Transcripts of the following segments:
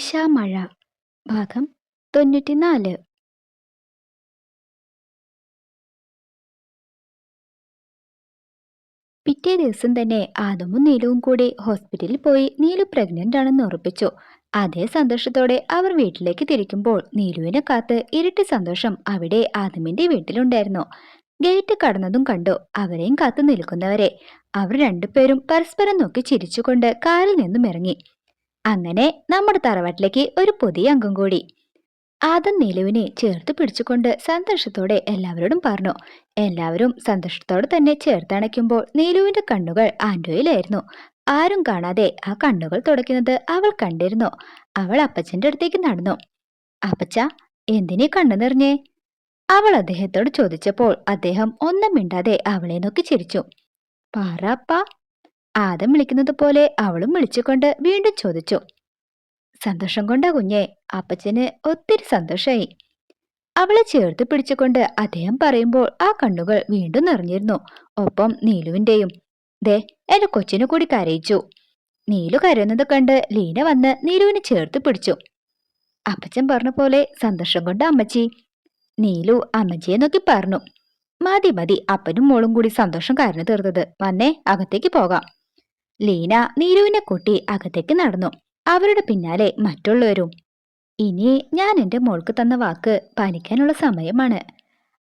നിശാമഴ ഭാഗം തൊണ്ണൂറ്റിനാല്. പിറ്റേ ദിവസം തന്നെ ആദമും നീലുവും കൂടി ഹോസ്പിറ്റലിൽ പോയി നീലു പ്രഗ്നന്റ് ആണെന്ന് ഉറപ്പിച്ചു. അതേ സന്തോഷത്തോടെ അവർ വീട്ടിലേക്ക് തിരിക്കുമ്പോൾ നീലുവിനെ കാത്ത് ഇരട്ടി സന്തോഷം അവിടെ ആദമിന്റെ വീട്ടിലുണ്ടായിരുന്നു. ഗേറ്റ് കടന്നതും കണ്ടു അവരെയും കാത്തു നിൽക്കുന്നവരെ. അവർ രണ്ടുപേരും പരസ്പരം നോക്കി ചിരിച്ചുകൊണ്ട് കാറിൽ നിന്നും ഇറങ്ങി. അങ്ങനെ നമ്മുടെ തറവാട്ടിലേക്ക് ഒരു പുതിയ അംഗം കൂടി. ആദം നിലുവിനെ ചേർത്ത് പിടിച്ചുകൊണ്ട് സന്തോഷത്തോടെ എല്ലാവരോടും പറഞ്ഞു. എല്ലാവരും സന്തോഷത്തോടെ തന്നെ ചേർത്തണയ്ക്കുമ്പോൾ നീലുവിന്റെ കണ്ണുകൾ ആൻഡോയിലായിരുന്നു ആരും കാണാതെ ആ കണ്ണുകൾ തുടയ്ക്കുന്നത് അവൾ കണ്ടിരുന്നു. അവൾ അപ്പച്ചന്റെ അടുത്തേക്ക് നടന്നു. അപ്പച്ച എന്തിനീ കണ്ണു നിറഞ്ഞേ? അവൾ അദ്ദേഹത്തോട് ചോദിച്ചപ്പോൾ അദ്ദേഹം ഒന്നും മിണ്ടാതെ അവളെ നോക്കി ചിരിച്ചു. പാറാപ്പ ആദം വിളിക്കുന്നത് പോലെ അവളും വിളിച്ചുകൊണ്ട് വീണ്ടും ചോദിച്ചു. സന്തോഷം കൊണ്ടാ കുഞ്ഞെ അപ്പച്ചന് ഒത്തിരി സന്തോഷമായി അവളെ ചേർത്ത് പിടിച്ചുകൊണ്ട് അദ്ദേഹം പറയുമ്പോൾ ആ കണ്ണുകൾ വീണ്ടും നിറഞ്ഞിരുന്നു. ഒപ്പം നീലുവിന്റെയും. ദേ എന്റെ കൊച്ചിനെ കൂടി കരയിച്ചു. നീലു കരയുന്നത് കണ്ട് ലീന വന്ന് നീലുവിനെ ചേർത്ത് പിടിച്ചു. അപ്പച്ചൻ പറഞ്ഞ പോലെ സന്തോഷം കൊണ്ട് അമ്മച്ചി. നീലു അമ്മച്ചിയെ നോക്കി പറഞ്ഞു. മതി മതി. അപ്പനും മോളും കൂടി സന്തോഷം കരഞ്ഞു തീർത്തത്. വന്നേ അകത്തേക്ക് പോകാം. ലീന നീരുവിനെ കൂട്ടി അകത്തേക്ക് നടന്നു. അവരുടെ പിന്നാലെ മറ്റുള്ളവരും. ഇനി ഞാൻ എന്റെ മോൾക്ക് തന്ന വാക്ക് പാലിക്കാനുള്ള സമയമാണ്.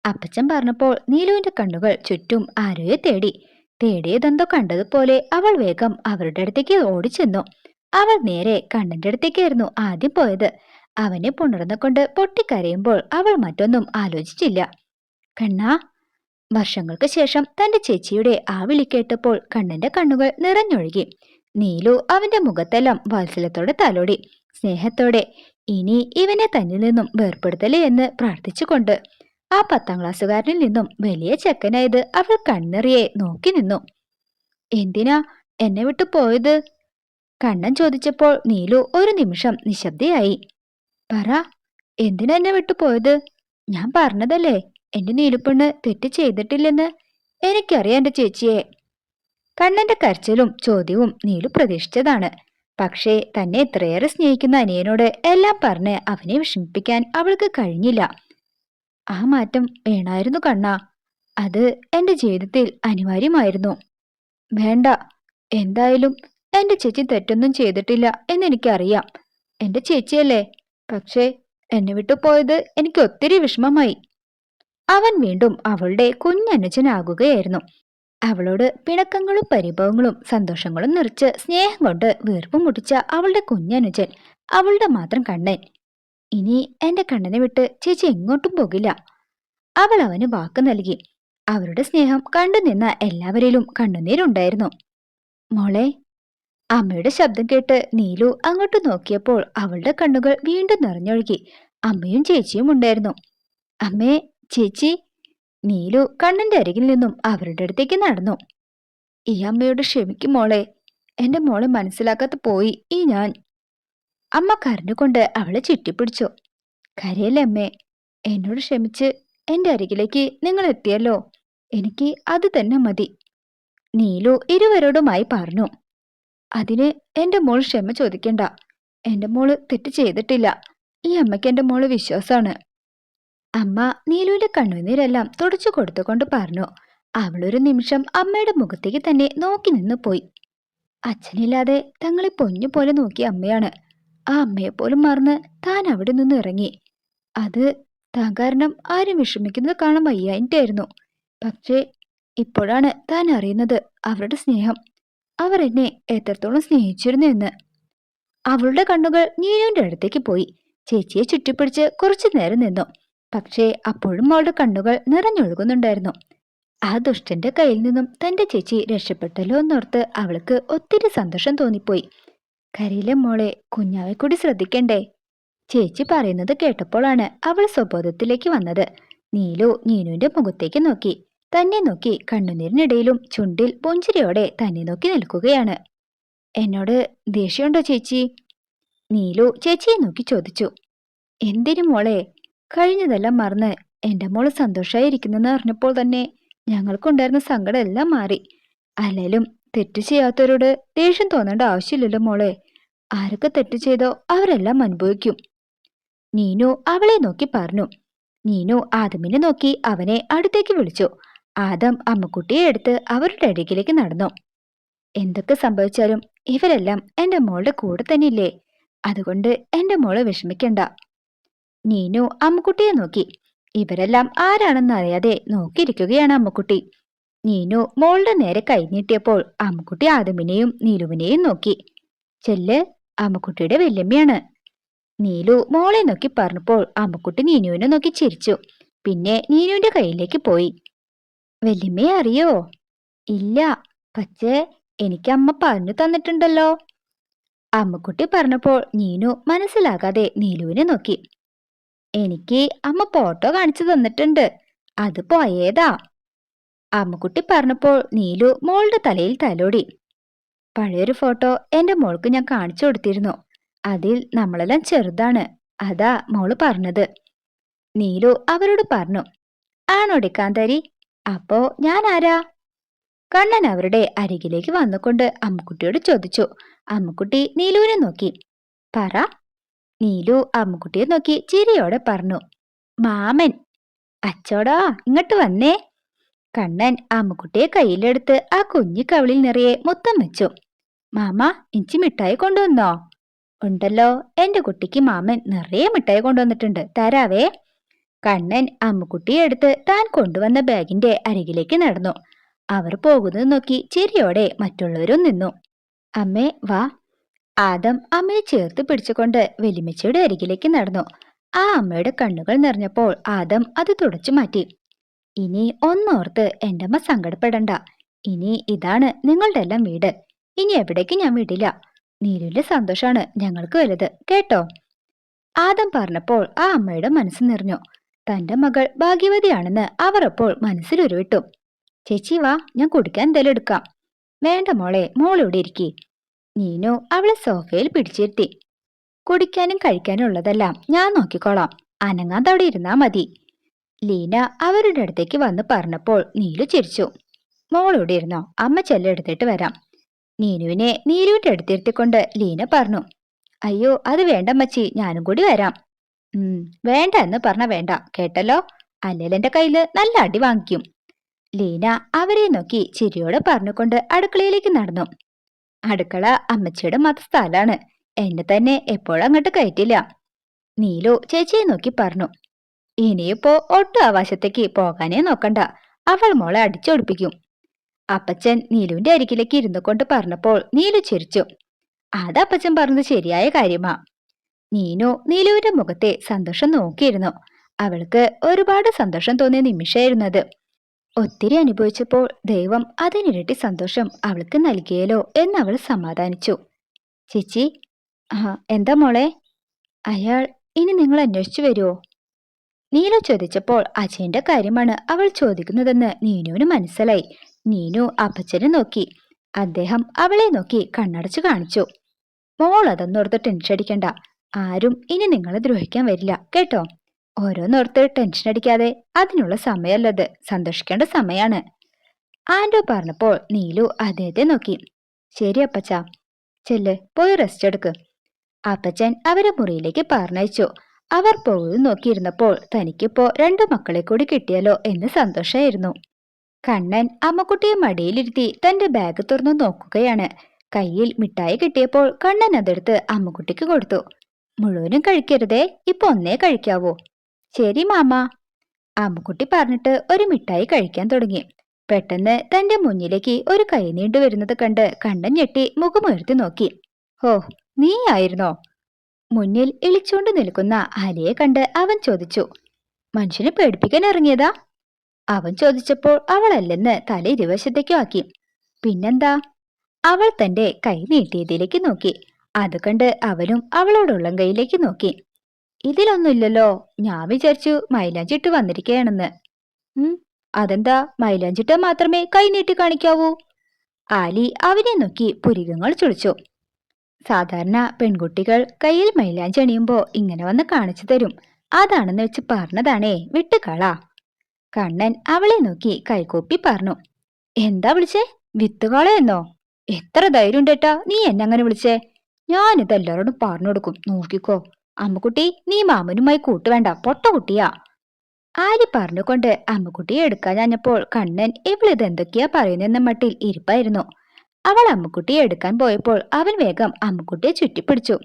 അപ്പച്ചൻ പറഞ്ഞപ്പോൾ നീലുവിന്റെ കണ്ണുകൾ ചുറ്റും ആരോയെ തേടി. തേടിയതെന്തോ കണ്ടതുപോലെ അവൾ വേഗം അവരുടെ അടുത്തേക്ക് ഓടിച്ചെന്നു. അവൾ നേരെ കണ്ണന്റെ അടുത്തേക്കായിരുന്നു ആദ്യം പോയത്. അവനെ പുണർന്നുകൊണ്ട് പൊട്ടിക്കരയുമ്പോൾ അവൾ മറ്റൊന്നും ആലോചിച്ചില്ല. കണ്ണാ വർഷങ്ങൾക്ക് ശേഷം തന്റെ ചേച്ചിയുടെ ആ വിളി കേട്ടപ്പോൾ കണ്ണന്റെ കണ്ണുകൾ നിറഞ്ഞൊഴുകി. നീലു അവന്റെ മുഖത്തെല്ലാം വാത്സല്യത്തോടെ തലോടി. സ്നേഹത്തോടെ ഇനി ഇവനെ തന്നിൽ നിന്നും വേർപ്പെടുത്തലേ എന്ന് പ്രാർത്ഥിച്ചുകൊണ്ട് ആ പത്താം ക്ലാസ്സുകാരനിൽ നിന്നും വലിയ ചെക്കനായത് അവൾ കണ്ണെറിയെ നോക്കി നിന്നു. എന്തിനാ എന്നെ വിട്ടു പോയത് കണ്ണൻ ചോദിച്ചപ്പോൾ നീലു ഒരു നിമിഷം നിശബ്ദയായി. പറ എന്തിനാ എന്നെ വിട്ടു പോയത്? ഞാൻ പറഞ്ഞതല്ലേ? എന്റെ നീലുപ്പെണ്ണ് തെറ്റ് ചെയ്തിട്ടില്ലെന്ന് എനിക്കറിയാം എന്റെ ചേച്ചിയെ. കണ്ണന്റെ കരച്ചിലും ചോദ്യവും നീലു പ്രതീക്ഷിച്ചതാണ്. പക്ഷേ തന്നെ ഇത്രയേറെ സ്നേഹിക്കുന്ന അനിയനോട് എല്ലാം പറഞ്ഞ് അവനെ വിഷമിപ്പിക്കാൻ അവൾക്ക് കഴിഞ്ഞില്ല. ആ മാറ്റം വേണായിരുന്നു കണ്ണ. അത് എന്റെ ജീവിതത്തിൽ അനിവാര്യമായിരുന്നു. വേണ്ട എന്തായാലും എന്റെ ചേച്ചി തെറ്റൊന്നും ചെയ്തിട്ടില്ല എന്നെനിക്കറിയാം എന്റെ ചേച്ചിയല്ലേ. പക്ഷേ എന്നെ വിട്ടു പോയത് എനിക്ക് ഒത്തിരി വിഷമമായി. അവൻ വീണ്ടും അവളുടെ കുഞ്ഞനുജനാകുകയായിരുന്നു. അവളോട് പിണക്കങ്ങളും പരിഭവങ്ങളും സന്തോഷങ്ങളും നിറച്ച് സ്നേഹം കൊണ്ട് വീർപ്പ് മുടിച്ച അവളുടെ കുഞ്ഞനുജൻ അവളുടെ മാത്രം കണ്ണൻ. ഇനി എന്റെ കണ്ണനെ വിട്ട് ചേച്ചി എങ്ങോട്ടും പോകില്ല. അവൾ അവന് വാക്ക് നൽകി. അവരുടെ സ്നേഹം കണ്ടുനിന്ന എല്ലാവരിലും കണ്ണുനീരുണ്ടായിരുന്നു. മോളെ അമ്മയുടെ ശബ്ദം കേട്ട് നീലു അങ്ങോട്ട് നോക്കിയപ്പോൾ അവളുടെ കണ്ണുകൾ വീണ്ടും നിറഞ്ഞൊഴുകി അമ്മയും ചേച്ചിയും ഉണ്ടായിരുന്നു. അമ്മേ ചേച്ചി നീലു കണ്ണന്റെ അരികിൽ നിന്നും അവരുടെ അടുത്തേക്ക് നടന്നു. ഈ അമ്മയോട് ക്ഷമിക്കും മോളെ. എന്റെ മോളെ മനസ്സിലാക്കാത്ത പോയി ഈ ഞാൻ. അമ്മ കരഞ്ഞുകൊണ്ട് അവളെ ചുറ്റിപ്പിടിച്ചു. കരയല്ലേ അമ്മേ? എന്നോട് ക്ഷമിച്ച് എന്റെ അരികിലേക്ക് നിങ്ങൾ എത്തിയല്ലോ. എനിക്ക് അത് തന്നെ മതി. നീലു ഇരുവരോടുമായി പറഞ്ഞു. അതിന് എന്റെ മോൾ ക്ഷമ ചോദിക്കണ്ട. എന്റെ മോൾ തെറ്റ് ചെയ്തിട്ടില്ല. ഈ അമ്മയ്ക്ക് എന്റെ മോൾ വിശ്വാസാണ്. അമ്മ നീലുവിന്റെ കണ്ണുനീരെല്ലാം തുടച്ചു കൊടുത്തുകൊണ്ട് പറഞ്ഞു. അവളൊരു നിമിഷം അമ്മയുടെ മുഖത്തേക്ക് തന്നെ നോക്കി നിന്ന് പോയി. അച്ഛനില്ലാതെ തങ്ങളെ പൊഞ്ഞു പോലെ നോക്കിയ അമ്മയാണ്. ആ അമ്മയെ പോലും മറന്ന് താൻ അവിടെ നിന്ന് ഇറങ്ങി. അത് താൻ കാരണം ആരും വിഷമിക്കുന്നത് കാണാൻ വയ്യായിട്ടായിരുന്നു പക്ഷേ ഇപ്പോഴാണ് താൻ അറിയുന്നത് അവരുടെ സ്നേഹം. അവർ എന്നെ എത്രത്തോളം സ്നേഹിച്ചിരുന്നു എന്ന്. അവളുടെ കണ്ണുകൾ നീനുവിന്റെ അടുത്തേക്ക് പോയി. ചേച്ചിയെ ചുറ്റിപ്പിടിച്ച് കുറച്ചു നേരം നിന്നു. പക്ഷേ അപ്പോഴും അവളുടെ കണ്ണുകൾ നിറഞ്ഞൊഴുകുന്നുണ്ടായിരുന്നു. ആ ദുഷ്ടന്റെ കയ്യിൽ നിന്നും തന്റെ ചേച്ചി രക്ഷപ്പെട്ടല്ലോ എന്നോർത്ത് അവൾക്ക് ഒത്തിരി സന്തോഷം തോന്നിപ്പോയി. കരയിലെ മോളെ കുഞ്ഞാവെ കൂടി ശ്രദ്ധിക്കണ്ടേ? ചേച്ചി പറയുന്നത് കേട്ടപ്പോഴാണ് അവൾ സ്വബോധത്തിലേക്ക് വന്നത്. നീലു നീനുവിന്റെ മുഖത്തേക്ക് നോക്കി. തന്നെ നോക്കി കണ്ണുനീരിനിടയിലും ചുണ്ടിൽ പുഞ്ചിരിയോടെ തന്നെ നോക്കി നിൽക്കുകയാണ്. എന്നോട് ദേഷ്യമുണ്ടോ ചേച്ചി? നീലു ചേച്ചിയെ നോക്കി ചോദിച്ചു. എന്തിനു മോളെ? കഴിഞ്ഞതെല്ലാം മറന്ന് എന്റെ മോൾ സന്തോഷമായിരിക്കുന്നെന്ന് അറിഞ്ഞപ്പോൾ തന്നെ ഞങ്ങൾക്കുണ്ടായിരുന്ന സങ്കടം എല്ലാം മാറി. അല്ലേലും തെറ്റ് ചെയ്യാത്തവരോട് ദേഷ്യം തോന്നേണ്ട ആവശ്യമില്ലല്ലോ മോളെ. ആരൊക്കെ തെറ്റ് ചെയ്തോ അവരെല്ലാം അനുഭവിക്കും. നീനു അവളെ നോക്കി പറഞ്ഞു. നീനു ആദമിനെ നോക്കി അവനെ അടുത്തേക്ക് വിളിച്ചു. ആദം അമ്മക്കുട്ടിയെ എടുത്ത് അവരുടെ അരികിലേക്ക് നടന്നു. എന്തൊക്കെ സംഭവിച്ചാലും ഇവരെല്ലാം എന്റെ മോളുടെ കൂടെ തന്നെയില്ലേ? അതുകൊണ്ട് എന്റെ മോളെ വിഷമിക്കണ്ട. നീനു അമ്മക്കുട്ടിയെ നോക്കി. ഇവരെല്ലാം ആരാണെന്ന് അറിയാതെ നോക്കിയിരിക്കുകയാണ് അമ്മക്കുട്ടി. നീനു മോളുടെ നേരെ കൈനീട്ടിയപ്പോൾ അമ്മക്കുട്ടി ആദമിനെയും നീലുവിനെയും നോക്കി. ചെല്ല് അമ്മക്കുട്ടിയുടെ വല്യമ്മയാണ്. നീലു മോളെ നോക്കി പറഞ്ഞപ്പോൾ അമ്മക്കുട്ടി നീനുവിനെ നോക്കി ചിരിച്ചു. പിന്നെ നീനുവിന്റെ കയ്യിലേക്ക് പോയി. വല്യമ്മയെ അറിയോ? ഇല്ല പക്ഷേ എനിക്ക് അമ്മ പറഞ്ഞു തന്നിട്ടുണ്ടല്ലോ. അമ്മക്കുട്ടി പറഞ്ഞപ്പോൾ നീനു മനസ്സിലാകാതെ നീലുവിനെ നോക്കി. എനിക്ക് അമ്മ ഫോട്ടോ കാണിച്ചു തന്നിട്ടുണ്ട്. അത് പോയേതാ. അമ്മക്കുട്ടി പറഞ്ഞപ്പോൾ നീലു മോളുടെ തലയിൽ തലോടി. പഴയൊരു ഫോട്ടോ എന്റെ മോൾക്ക് ഞാൻ കാണിച്ചു കൊടുത്തിരുന്നു. അതിൽ നമ്മളെല്ലാം ചെറുതാണ്. അതാ മോൾ പറഞ്ഞത്. നീലു അവരോട് പറഞ്ഞു. ആണോടി കാന്താരി? അപ്പോ ഞാൻ ആരാ? കണ്ണൻ അവരുടെ അരികിലേക്ക് വന്നുകൊണ്ട് അമ്മക്കുട്ടിയോട് ചോദിച്ചു. അമ്മക്കുട്ടി നീലുവിനെ നോക്കി. പറ. നീലു അമ്മുക്കുട്ടിയെ നോക്കി ചിരിയോടെ പറഞ്ഞു മാമൻ അച്ചോടാ ഇങ്ങോട്ട് വന്നേ. കണ്ണൻ അമ്മുക്കുട്ടിയെ കയ്യിലെടുത്ത് ആ കുഞ്ഞു കവിളിൽ നിറയെ മുത്തം വെച്ചു. മാമ ഇഞ്ചി മിഠായി കൊണ്ടുവന്നോ? ഉണ്ടല്ലോ എന്റെ കുട്ടിക്ക് മാമൻ നിറയെ മിഠായി കൊണ്ടുവന്നിട്ടുണ്ട് തരാവേ. കണ്ണൻ അമ്മുക്കുട്ടിയെ എടുത്ത് താൻ കൊണ്ടുവന്ന ബാഗിന്റെ അരികിലേക്ക് നടന്നു. അവർ പോകുന്നത് നോക്കി ചിരിയോടെ മറ്റുള്ളവരും നിന്നു. അമ്മേ വാ ആദം അമ്മയെ ചേർത്ത് പിടിച്ചുകൊണ്ട് വെലിമച്ചയുടെ അരികിലേക്ക് നടന്നു. ആ അമ്മയുടെ കണ്ണുകൾ നിറഞ്ഞപ്പോൾ ആദം അത് തുടച്ചു മാറ്റി. ഇനി ഒന്നോർത്ത് എന്റെ അമ്മ സങ്കടപ്പെടണ്ട. ഇനി ഇതാണ് നിങ്ങളുടെ എല്ലാം വീട്. ഇനി എവിടേക്ക് ഞാൻ വിടില്ല. നീലുവിന്റെ സന്തോഷമാണ് ഞങ്ങൾക്ക് വലുത്. കേട്ടോ? ആദം പറഞ്ഞപ്പോൾ ആ അമ്മയുടെ മനസ്സ് നിറഞ്ഞു. തന്റെ മകൾ ഭാഗ്യവതിയാണെന്ന് അവർ അപ്പോൾ മനസ്സിൽ ഉരുവിട്ടു. ചേച്ചി വാ ഞാൻ കുടിക്കാൻ എന്തെങ്കിലും എടുക്കാം. വേണ്ട മോളെ മോളിവിടെ ഇരിക്കി. നീനു അവളെ സോഫയിൽ പിടിച്ചിരുത്തി. കുടിക്കാനും കഴിക്കാനും ഉള്ളതെല്ലാം ഞാൻ നോക്കിക്കോളാം. അനങ്ങാതെ അവിടെ ഇരുന്നാ മതി. ലീന അവരുടെ അടുത്തേക്ക് വന്ന് പറഞ്ഞപ്പോൾ നീലു ചിരിച്ചു. മോളിവിടെ ഇരുന്നോ? അമ്മ ചെല്ലെടുത്തിട്ട് വരാം. നീനുവിനെ നീലുവിന്റെ അടുത്തിരുത്തിക്കൊണ്ട് ലീന പറഞ്ഞു. അയ്യോ അത് വേണ്ട മച്ചി ഞാനും കൂടി വരാം. ഉം വേണ്ട എന്ന് പറഞ്ഞ വേണ്ട. കേട്ടല്ലോ? അല്ലെങ്കിൽ കയ്യിൽ നല്ല അടി വാങ്ങിക്കും. ലീന അവരെ നോക്കി ചിരിയോടെ പറഞ്ഞുകൊണ്ട് അടുക്കളയിലേക്ക് നടന്നു. അടുക്കള അമ്മച്ചിയുടെ മതസ്ഥലാണ്. എന്നെ തന്നെ എപ്പോഴും അങ്ങോട്ട് കയറ്റില്ല. നീലു ചേച്ചിയെ നോക്കി പറഞ്ഞു. ഇനിയിപ്പോ ഒട്ടും ആവാശത്തേക്ക് പോകാനേ നോക്കണ്ട. അവൾ മോളെ അടിച്ചൊടിപ്പിക്കും. അപ്പച്ചൻ നീലുവിന്റെ അരികിലേക്ക് ഇരുന്നു കൊണ്ട് പറഞ്ഞപ്പോൾ നീലു ചിരിച്ചു. അത് അപ്പച്ചൻ പറഞ്ഞത് ശരിയായ കാര്യമാ. നീനു നീലുവിന്റെ മുഖത്തെ സന്തോഷം നോക്കിയിരുന്നു. അവൾക്ക് ഒരുപാട് സന്തോഷം തോന്നിയ നിമിഷമായിരുന്നത് ഒത്തിരി അനുഭവിച്ചപ്പോൾ ദൈവം അതിനിരട്ടി സന്തോഷം അവൾക്ക് നൽകിയല്ലോ എന്നവൾ സമാധാനിച്ചു. ചേച്ചി എന്താ മോളെ? അയാൾ ഇനി നിങ്ങൾ അന്വേഷിച്ചു വരുമോ നീലു ചോദിച്ചപ്പോൾ അജയന്റെ കാര്യമാണ് അവൾ ചോദിക്കുന്നതെന്ന് നീനുവിന് മനസ്സിലായി. നീനു അപ്പച്ചനെ നോക്കി. അദ്ദേഹം അവളെ നോക്കി കണ്ണടച്ചു കാണിച്ചു. മോൾ അതൊന്നോർത്ത് ടെൻഷൻ അടിക്കണ്ട. ആരും ഇനി നിങ്ങളെ ദ്രോഹിക്കാൻ വരില്ല. കേട്ടോ? ഓരോന്നോർത്ത് ടെൻഷൻ അടിക്കാതെ അതിനുള്ള സമയമല്ലത്. സന്തോഷിക്കേണ്ട സമയാണ്. ആൻഡോ പറഞ്ഞപ്പോൾ നീലു അദ്ദേഹത്തെ നോക്കി. ശരി അപ്പച്ച. ചെല്ല് പോയി റെസ്റ്റ് എടുക്ക്. അപ്പച്ചൻ അവരെ മുറിയിലേക്ക് പറഞ്ഞയച്ചു. അവർ പോകുന്നത് നോക്കിയിരുന്നപ്പോൾ തനിക്കിപ്പോ രണ്ടു മക്കളെ കൂടി കിട്ടിയല്ലോ എന്ന് സന്തോഷമായിരുന്നു കണ്ണൻ അമ്മക്കുട്ടിയെ മടിയിലിരുത്തി തന്റെ ബാഗ് തുറന്നു നോക്കുകയാണ്. കയ്യിൽ മിഠായി കിട്ടിയപ്പോൾ കണ്ണൻ അതെടുത്ത് അമ്മക്കുട്ടിക്ക് കൊടുത്തു. മുഴുവനും കഴിക്കരുതേ. ഇപ്പൊ ഒന്നേ കഴിക്കാവൂ. ശരി മാമ. അമ്മക്കുട്ടി പറഞ്ഞിട്ട് ഒരു മിഠായി കഴിക്കാൻ തുടങ്ങി. പെട്ടെന്ന് തന്റെ മുന്നിലേക്ക് ഒരു കൈ നീണ്ടു വരുന്നത് കണ്ട് കണ്ണൻ ഞെട്ടി മുഖമുയർത്തി നോക്കി. ഹോ നീ ആയിരുന്നോ മുന്നിൽ ഇളിച്ചുകൊണ്ട് നിൽക്കുന്ന ആലിയെ കണ്ട് അവൻ ചോദിച്ചു മനുഷ്യനെ പേടിപ്പിക്കാൻ ഇറങ്ങിയതാ? അവൻ ചോദിച്ചപ്പോൾ അവളല്ലെന്ന് തല ഇരുവശത്തേക്കും ആക്കി. പിന്നെന്താ? അവൾ തന്റെ കൈ നീട്ടിയതിലേക്ക് നോക്കി. അത് കണ്ട് അവനും അവളോടുള്ള കൈയിലേക്ക് നോക്കി. ഇതിലൊന്നുമില്ലല്ലോ. ഞാൻ വിചാരിച്ചു മൈലാഞ്ചിട്ട് വന്നിരിക്കുകയാണെന്ന് ഉം അതെന്താ? മൈലാഞ്ചിട്ട് മാത്രമേ കൈ നീട്ടി കാണിക്കാവൂ. ആലി അവനെ നോക്കി പുരികങ്ങൾ ചുളിച്ചു. സാധാരണ പെൺകുട്ടികൾ കയ്യിൽ മൈലാഞ്ചി അണിയുമ്പോ ഇങ്ങനെ വന്ന് കാണിച്ചു തരും. അതാണെന്ന് വെച്ച് പറഞ്ഞതാണേ വിട്ടുകളാ. കണ്ണൻ അവളെ നോക്കി കൈകൂപ്പി പറഞ്ഞു. എന്താ വിളിച്ചേ? വിത്തുകാള എന്നോ എത്ര ധൈര്യം ഉണ്ടേട്ടാ നീ എന്നെ അങ്ങനെ വിളിച്ചേ? ഞാനിത് എല്ലാവരോടും പറഞ്ഞു കൊടുക്കും. നോക്കിക്കോ. അമ്മുക്കുട്ടി നീ മാമനുമായി കൂട്ടുവേണ്ട പൊട്ട കുട്ടിയാ. ആലി പറഞ്ഞുകൊണ്ട് അമ്മുക്കുട്ടിയെ എടുക്കാൻ ഞാഞ്ഞപ്പോൾ കണ്ണൻ ഇവളിത് എന്തൊക്കെയാ പറയുന്നെന്ന മട്ടിൽ ഇരിപ്പായിരുന്നു. അവൾ അമ്മുക്കുട്ടിയെ എടുക്കാൻ പോയപ്പോൾ അവൻ വേഗം അമ്മുക്കുട്ടിയെ ചുറ്റിപ്പിടിച്ചു.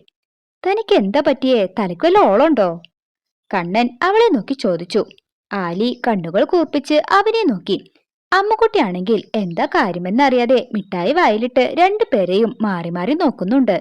തനിക്ക് എന്താ പറ്റിയേ? തലയ്ക്ക് വല്ല ഓളുണ്ടോ കണ്ണൻ അവളെ നോക്കി ചോദിച്ചു. ആലി കണ്ണുകൾ കൂർപ്പിച്ച് അവനെ നോക്കി. അമ്മുക്കുട്ടിയാണെങ്കിൽ എന്താ കാര്യമെന്നറിയാതെ മിഠായി വായിലിട്ട് രണ്ടുപേരെയും മാറി മാറി നോക്കുന്നുണ്ട്.